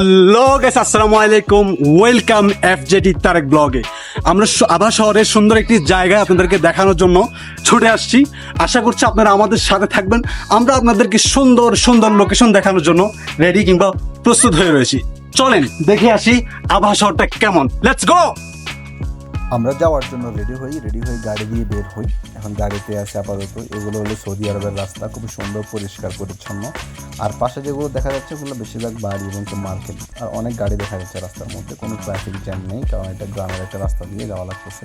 Hello guess আসসালামু আলাইকুম। Welcome এফজেডি Tarique ব্লগে আমরা আবার শহরের সুন্দর একটি জায়গায় আপনাদেরকে দেখানোর জন্য ছুটে আসছি। আশা করছি আপনারা আমাদের সাথে থাকবেন। আমরা আপনাদেরকে সুন্দর সুন্দর লোকেশন দেখানোর জন্য রেডি কিংবা প্রস্তুত হয়ে রয়েছি। চলেন, দেখে আসি আবহাওয়া শহরটা কেমন। লেটস গো আমরা যাওয়ার জন্য রেডি হই রেডি হয়ে গাড়ি দিয়ে বের হই। এখন গাড়িতে আসে আপাতত। এগুলো হলো সৌদি আরবের রাস্তা খুব সুন্দর, পরিষ্কার, পরিচ্ছন্ন। আর পাশে যেগুলো দেখা যাচ্ছে, ওগুলো বেশিরভাগ বাড়ি এবং মার্কেট। আর অনেক গাড়ি দেখা যাচ্ছে রাস্তার মধ্যে। কোনো ট্রাফিক জ্যাম নেই, কারণ এটা গ্রামের একটা রাস্তা দিয়ে যাওয়া লাগতেছে।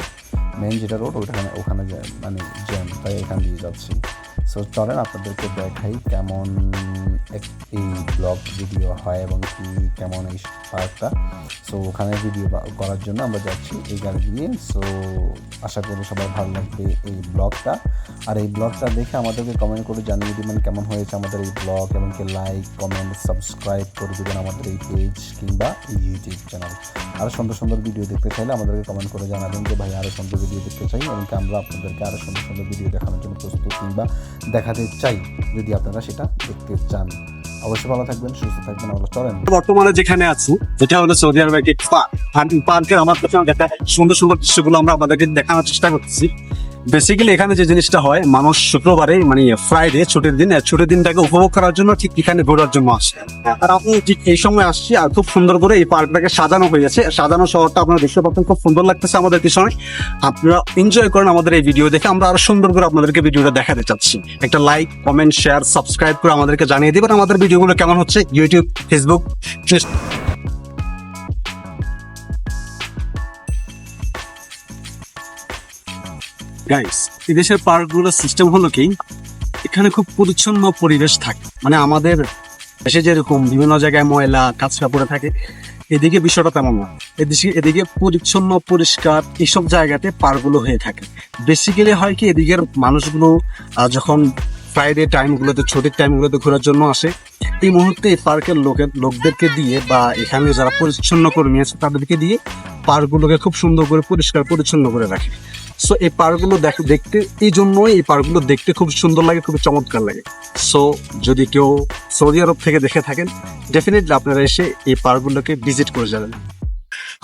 মেন যেটা রোড ওখানে ওখানে মানে জ্যাম তাই এখান দিয়ে যাচ্ছি। সো চলেন আপনাদেরকে দেখাই কেমন এক- এই ব্লগ ভিডিও হয় এবং কি কেমন এই পার্কটা সো ওখানে ভিডিও করার জন্য আমরা যাচ্ছি এই গাড়ি দিয়ে সো আশা করি সবাই ভালো লাগবে এই ব্লগটা আর এই ব্লগটা দেখে আমাদেরকে কমেন্ট করে জানিয়ে দিবেন কেমন হয়েছে আমাদের এই ব্লগ এবং কি লাইক কমেন্ট সাবস্ক্রাইব করে দেবেন আমাদের এই পেজ কিংবা ইউটিউব চ্যানেল আরও সুন্দর সুন্দর ভিডিও দেখতে চাইলে আমাদেরকে কমেন্ট করে জানাবেন যে, ভাই আরও সুন্দর ভিডিও দেখতে চাই। এবং আমরা আপনাদেরকে আরও সুন্দর সুন্দর ভিডিও দেখানোর জন্য প্রস্তুত কিংবা দেখাতে চাই যদি আপনারা সেটা দেখতে চান। অবশ্যই ভালো থাকবেন, সুস্থ থাকবেন, আমরা চলেন। বর্তমানে যেখানে আছি, যেটা হলো সৌদি আরবের একটি পার্ক। পার্কের আমার কাছে সুন্দর সুন্দর দৃশ্যগুলো আমরা আমাদেরকে দেখানোর চেষ্টা করতেছি। বেসিক্যালি এখানে যে জিনিসটা হয় মানুষ শুক্রবারে মানে ফ্রাইডে ছুটির দিন ছুটির দিনটাকে উপভোগ করার জন্য ঠিক এখানে ঘোরার জন্য আসে। আর আপনি ঠিক এই সময় আসছি, আর খুব সুন্দর করে এই পার্কটাকে সাজানো হয়ে গেছে সাজানো শহরটা আপনারা দেখতে পাচ্ছেন, খুব সুন্দর লাগতেছে আমাদের পিছনে। আপনারা এনজয় করেন আমাদের এই ভিডিও দেখে। আমরা আরও সুন্দর করে আপনাদেরকে ভিডিওটা দেখাতে চাচ্ছি। একটা লাইক কমেন্ট শেয়ার সাবস্ক্রাইব করে আমাদেরকে জানিয়ে দিবেন আমাদের ভিডিওগুলো কেমন হচ্ছে। ইউটিউব ফেসবুক গাইস এদেশের দেশের পার্কগুলোর সিস্টেম হলো কি? এখানে খুব পরিচ্ছন্ন পরিবেশ থাকে। মানে আমাদের দেশে যেরকম বিভিন্ন জায়গায় ময়লা কাঁচরা পড়ে থাকে, এদিকে বিষয়টা তেমন না। এদিকে এদিকে পরিচ্ছন্ন, পরিষ্কার এইসব জায়গাতে পার্কগুলো হয়ে থাকে। বেসিক্যালি হয় কি, এদিকের মানুষগুলো যখন ফ্রাইডে টাইমগুলোতে ছুটির টাইমগুলোতে ঘোরার জন্য আসে, এই মুহূর্তে এই পার্কের লোকের লোকদেরকে দিয়ে বা এখানে যারা পরিচ্ছন্ন কর্মী আছে, তাদেরকে দিয়ে পার্কগুলোকে খুব সুন্দর করে পরিষ্কার, পরিচ্ছন্ন করে রাখে। সো এই পার্কগুলো দেখ দেখতে এই জন্যই এই পার্কগুলো দেখতে খুব সুন্দর লাগে খুব চমৎকার লাগে। সো যদি কেউ সৌদি আরব থেকে দেখে থাকেন ডেফিনেটলি আপনারা এসে এই পার্কগুলোকে ভিজিট করে যাবেন।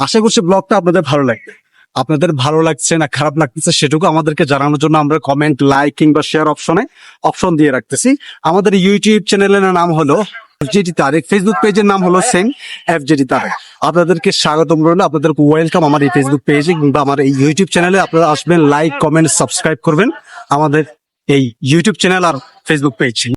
আশা করছি ব্লগটা আপনাদের ভালো লাগবে। আপনাদের ভালো লাগছে না খারাপ লাগতেছে সেটুকু আমাদেরকে জানানোর জন্য আমরা কমেন্ট লাইক কিংবা শেয়ার অপশনে অপশন দিয়ে রাখতেছি। আমাদের ইউটিউব চ্যানেলের নাম হলো এফজেডি তারেক ফেসবুক পেজের নাম হলো সেম এফজেডি তারেক আপনাদেরকে স্বাগতম রইল আপনাদেরকে ওয়েলকাম আমার এই ফেসবুক পেজে কিংবা আমার এই ইউটিউব চ্যানেলে আপনারা আসবেন লাইক কমেন্ট সাবস্ক্রাইব করবেন আমাদের এই ইউটিউব চ্যানেল আর ফেসবুক পেজ